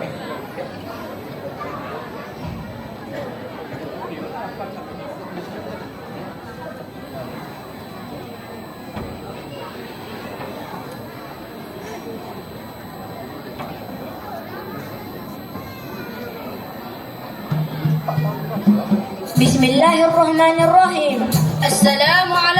بسم الله الرحمن الرحيم. السلام على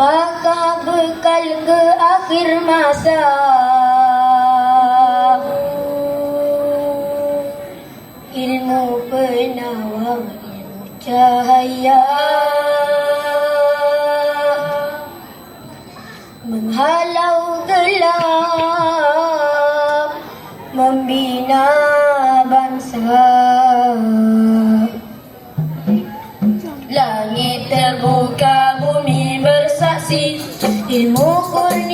Apakah bekal ke akhir masa? Ilmu penawar ilmu cahaya. Menghalau gelap Membina bangsa. 一抹灰。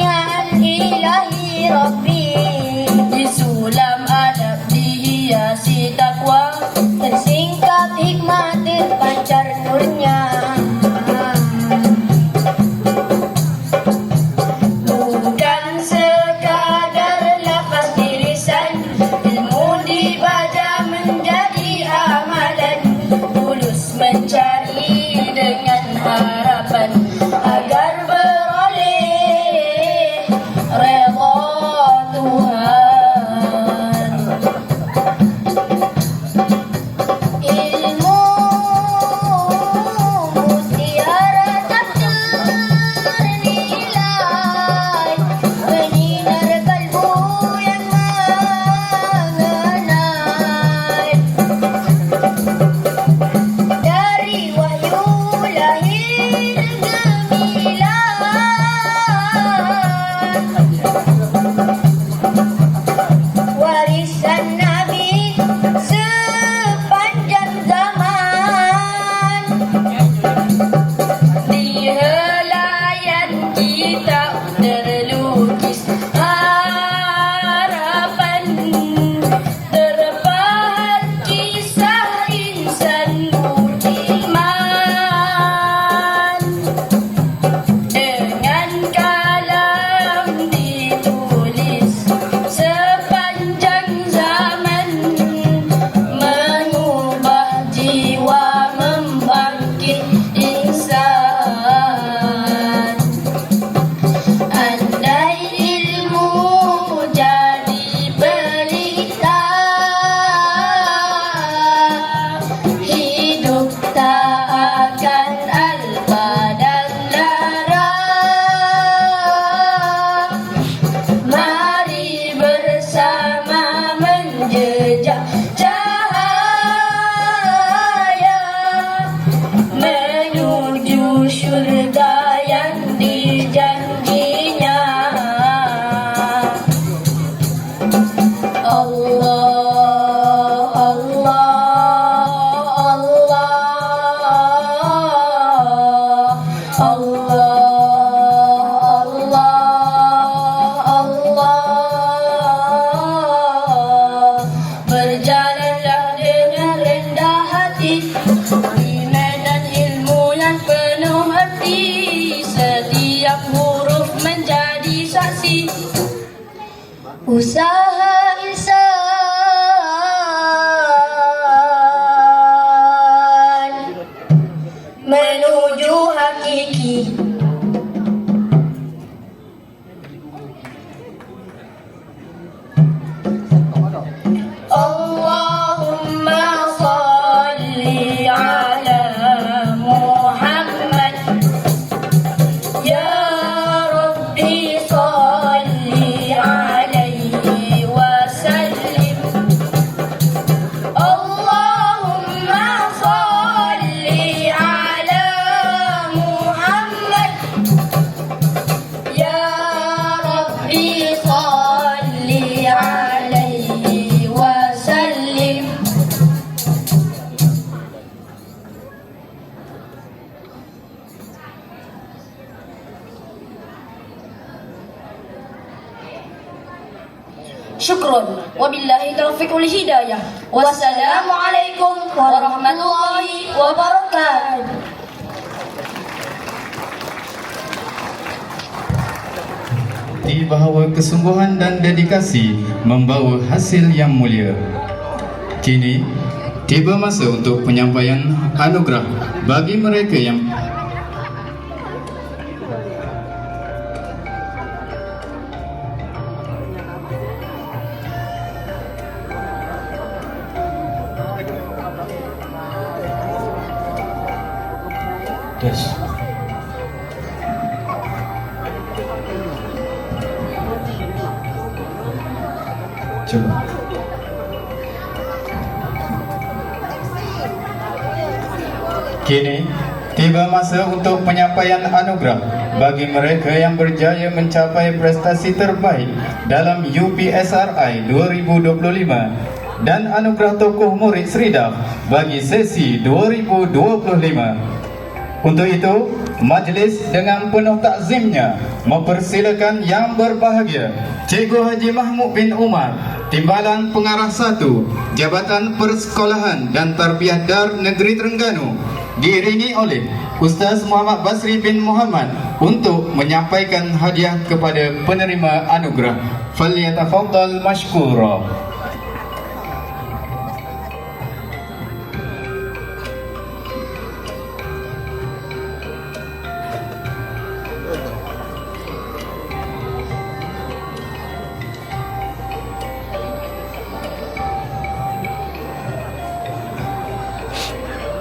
Kesungguhan dan dedikasi membawa hasil yang mulia. Kini, tiba masa untuk penyampaian anugerah bagi mereka yang Yes. Masa untuk penyampaian anugerah bagi mereka yang berjaya mencapai prestasi terbaik dalam UPSRI 2025 dan anugerah tokoh murid Sridaf bagi sesi 2025. Untuk itu, majlis dengan penuh takzimnya mempersilakan yang berbahagia Cikgu Haji Mahmud bin Umar, Timbalan Pengarah 1, Jabatan Persekolahan dan Tarbiyah Dar Negeri Terengganu, diiringi oleh Ustaz Muhammad Basri bin Muhammad untuk menyampaikan hadiah kepada penerima anugerah. Falyatafaddal mashkura.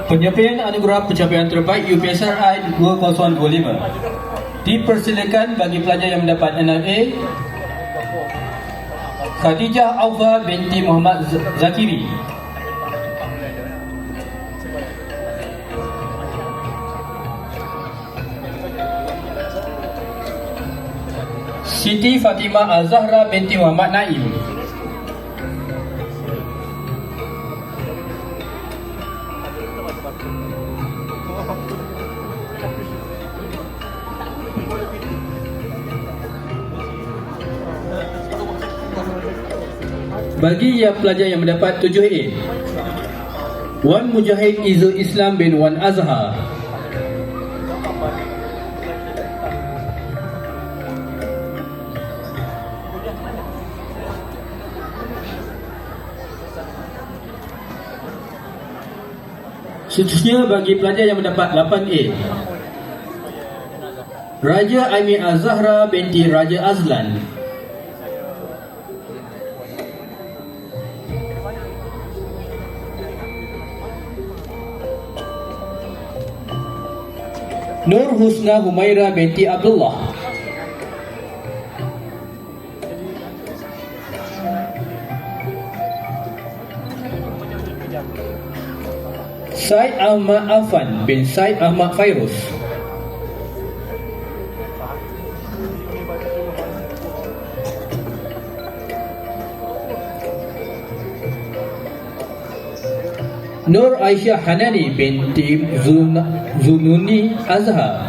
Penyampaian anugerah pencapaian terbaik UPSRI 2025 Dipersilakan bagi pelajar yang mendapat NLA Khadijah Aufa binti Muhammad Zakiri. Siti Fatimah Al-Zahra binti Muhammad Naim Bagi yang pelajar yang mendapat 7A Wan Mujahid Izzul Islam bin Wan Azhar. Seterusnya bagi pelajar yang mendapat 8A Raja Aimee Az-Zahra binti Raja Azlan Nur Husna Humaira binti Abdullah. Said Ahmad Afan bin Said Ahmad Fairuz Nur Aisyah Hanani binti Zun Zununi Azhar.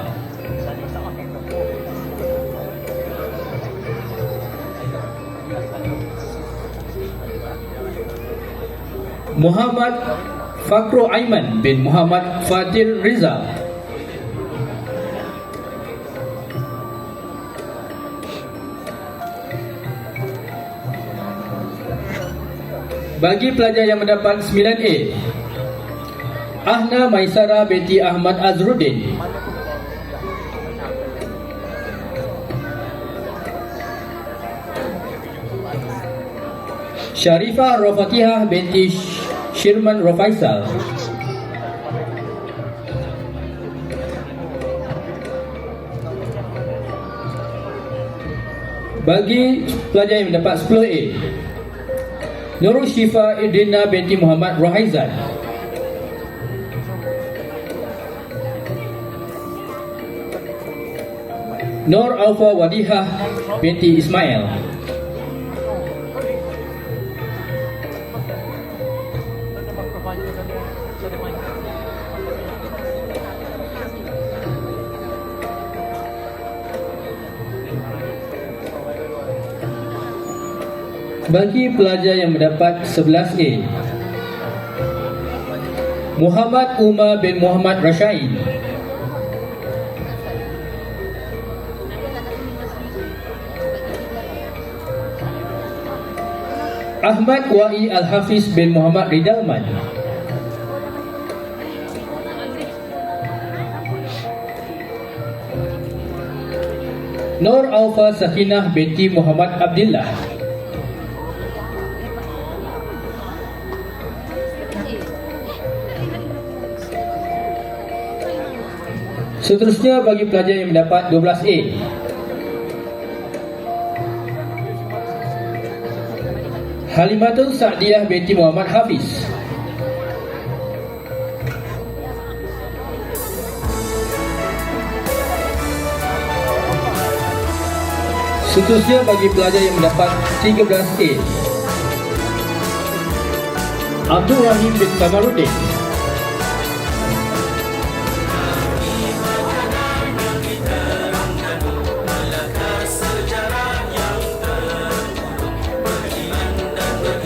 Muhammad Fakro Aiman bin Muhammad Fadil Riza. Bagi pelajar yang mendapat 9A Ahna Maisara binti Ahmad Azruddin. Sharifah Rofatihah binti Sh- Shirman Rofaisal Bagi pelajar yang mendapat 10A Nurul Syifa Idrina binti Muhammad Rohaizan Nur Alfa Wadihah binti Ismail. Bagi pelajar yang mendapat 11A Muhammad Umar bin Muhammad Rashaid Ahmad Wa'i Al-Hafiz bin Muhammad Ridalman. Nur Alfa Sakinah binti Muhammad Abdullah Seterusnya bagi pelajar yang mendapat 12A Halimatul Sa'diyah binti Muhammad Hafiz. Seterusnya bagi pelajar yang mendapat 13A Abdul Rahim bin Kamarudin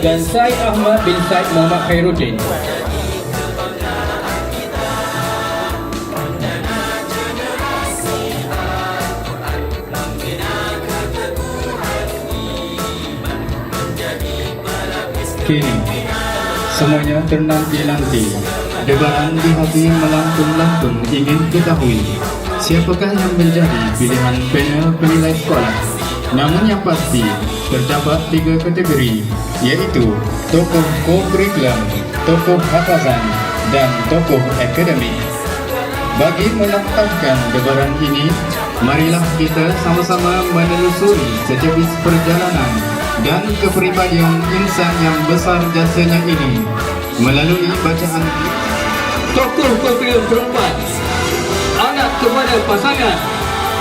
dan Syed Ahmad bin Syed Muhammad Khairuddin. Kini, semuanya ternanti-nanti. Debaran di hati melantun-lantun ingin ketahui siapakah yang menjadi pilihan panel penilai sekolah. Namun yang pasti, terdapat tiga kategori, yaitu tokoh co-curriculum, tokoh hafazan, dan tokoh akademik. Bagi menetapkan debaran ini, marilah kita sama-sama menelusuri sejabis perjalanan dan kepribadian insan yang besar jasanya ini melalui bacaan Tokoh Kurkulum perempuan Anak kepada pasangan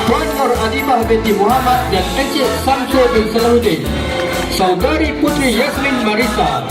Puan Nur Adibah binti Muhammad dan Encik Samsul bin Salahuddin. Saudari Putri Yasmin Marisa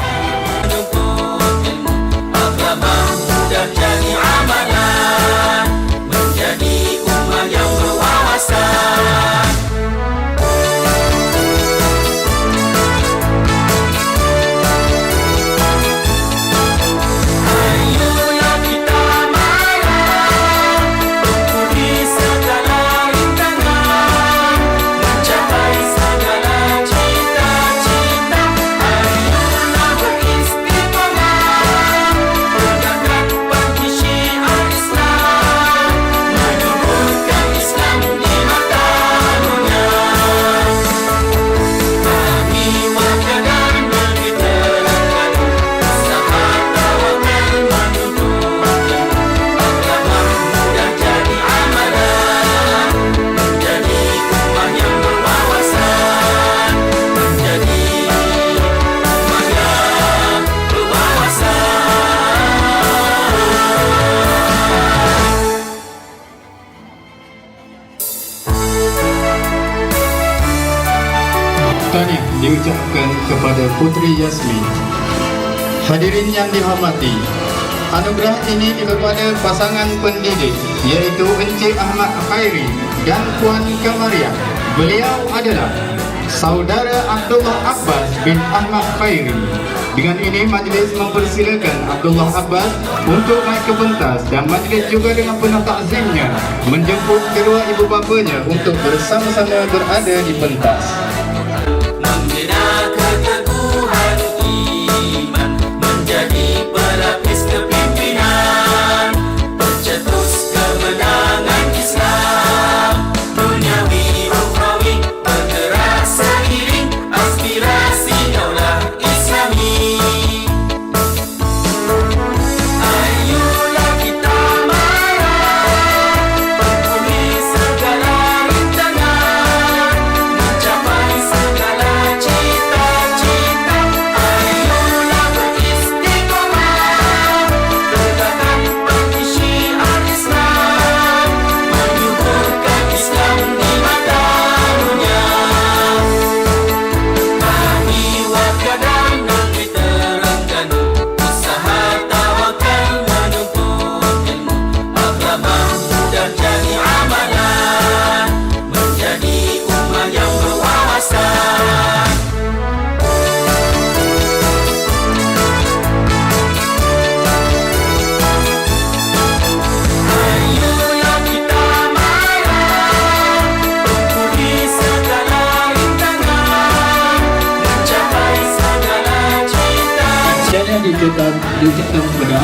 Putri Yasmin. Hadirin yang dihormati, anugerah ini kepada pasangan pendidik iaitu Encik Ahmad Khairi dan Puan Kamaria. Beliau adalah saudara Abdullah Abbas bin Ahmad Khairi. Dengan ini majlis mempersilakan Abdullah Abbas untuk naik ke pentas dan majlis juga dengan penuh takzimnya menjemput kedua ibu bapanya untuk bersama-sama berada di pentas.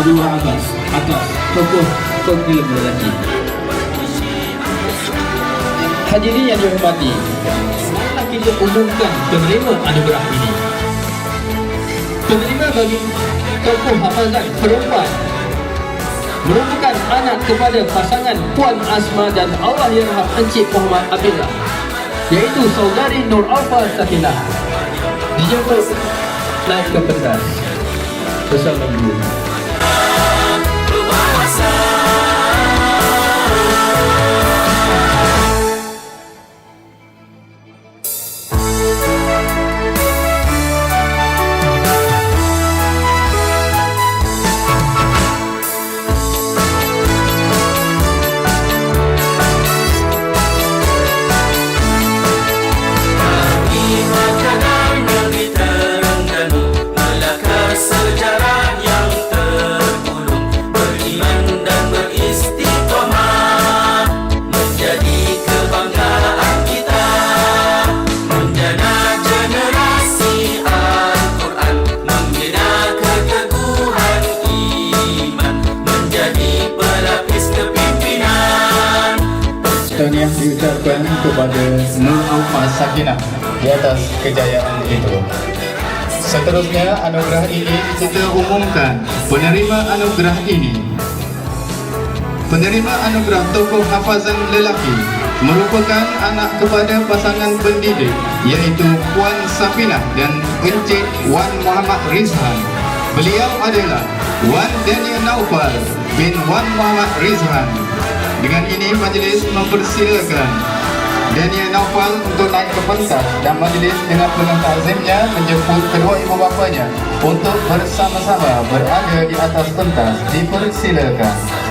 Abu Abbas atas tokoh pengilmu lelaki. Hadirin yang dihormati, marilah kita umumkan penerima anugerah ini. Penerima bagi tokoh hafazan perempuan merupakan anak kepada pasangan Puan Asma dan Allah Yerham Encik Muhammad Abdullah iaitu saudari Nur Alfa Sakinah dijemput naik ke pentas bersama ibu. Tahniah diucapkan kepada Nur Alfa Sakinah di atas kejayaan itu. Seterusnya anugerah ini kita umumkan penerima anugerah ini. Penerima anugerah tokoh hafazan lelaki merupakan anak kepada pasangan pendidik iaitu Puan Safinah dan Encik Wan Muhammad Rizhan. Beliau adalah Wan Daniel Naufal bin Wan Muhammad Rizhan. Dengan ini majlis mempersilakan Daniel Naufal untuk naik ke pentas dan majlis dengan penuh takzimnya menjemput kedua ibu bapanya untuk bersama-sama berada di atas pentas. Dipersilakan.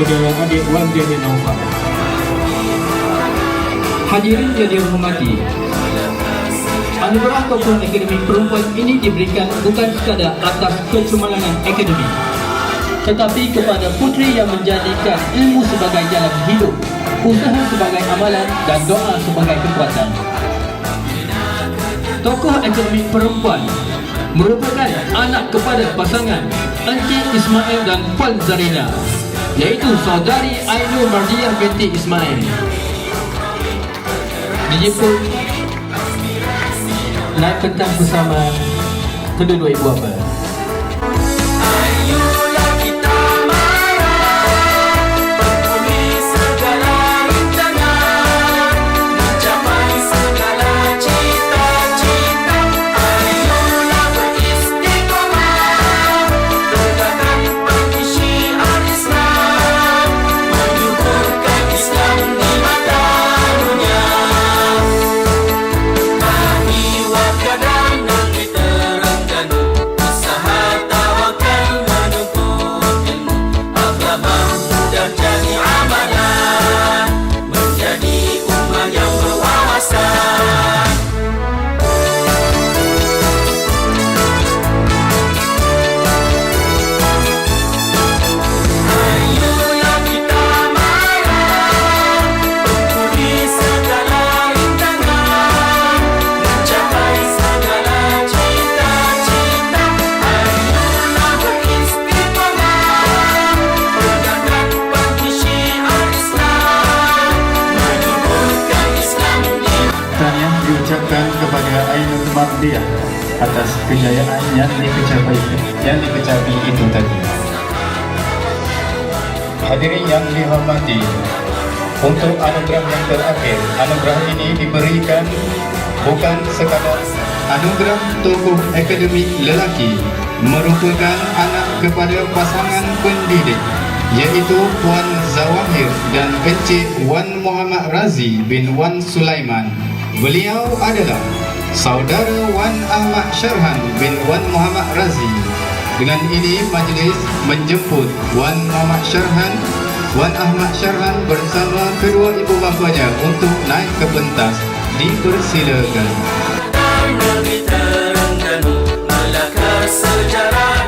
Kepada adik Wan Daniel Naufal. Hadirin yang dihormati, Anugerah Tokoh Akademi Perempuan ini diberikan bukan sekadar atas kecemerlangan akademi tetapi kepada putri yang menjadikan ilmu sebagai jalan hidup, usaha sebagai amalan dan doa sebagai kekuatan. Tokoh akademi perempuan merupakan anak kepada pasangan Encik Ismail dan Puan Zarina iaitu saudari Ainul Mardiah binti Ismail. Dijemput naik pentas bersama kedua-dua ibu bapa. Untuk anugerah yang terakhir, anugerah ini diberikan bukan sekadar anugerah tokoh akademik lelaki merupakan anak kepada pasangan pendidik iaitu Puan Zawahir dan Encik Wan Muhammad Razi bin Wan Sulaiman. Beliau adalah saudara Wan Ahmad Syarhan bin Wan Muhammad Razi. Dengan ini majlis menjemput Wan Muhammad Syarhan Wan Ahmad Syarhan bersama kedua ibu bapanya untuk naik ke pentas. Dipersilakan. melakar sejarah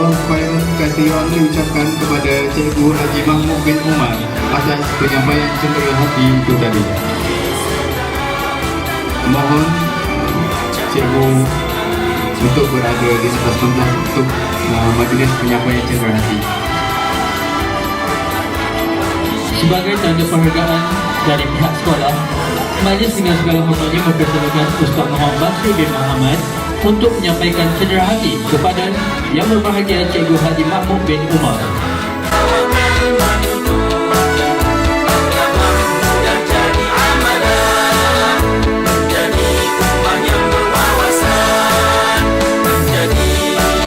Khairan kathiran diucapkan kepada Cikgu Haji Mahmud bin Umar atas penyampaian cendera hati itu tadi. Mohon Cikgu untuk berada di atas pentas untuk uh, majlis penyampaian cendera hati. Sebagai tanda penghargaan dari pihak sekolah, majlis dengan segala hormatnya mempersilakan Ustaz Muhammad Basri bin Muhammad untuk menyampaikan cedera hati kepada yang berbahagia Cikgu Haji Mahmud bin Umar.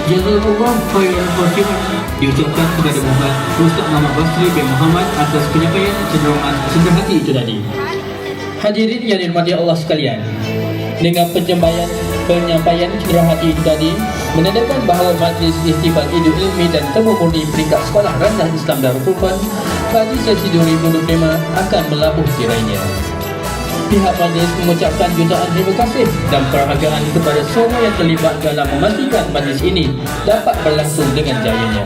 Jazakallah khairan khatiman diucapkan kepada Muhammad Ustaz Muhammad Basri bin Muhammad atas penyampaian cenderangan cedera hati itu tadi. Hadirin yang dirahmati Allah sekalian, dengan penyampaian penyampaian cedera hati itu tadi menandakan bahawa majlis istiqbal Idul Ilmi dan Temu Murni peringkat sekolah rendah Islam Darul pada sesi 2025 akan melabuh tirainya. Pihak majlis mengucapkan jutaan terima kasih dan penghargaan kepada semua yang terlibat dalam memastikan majlis ini dapat berlangsung dengan jayanya.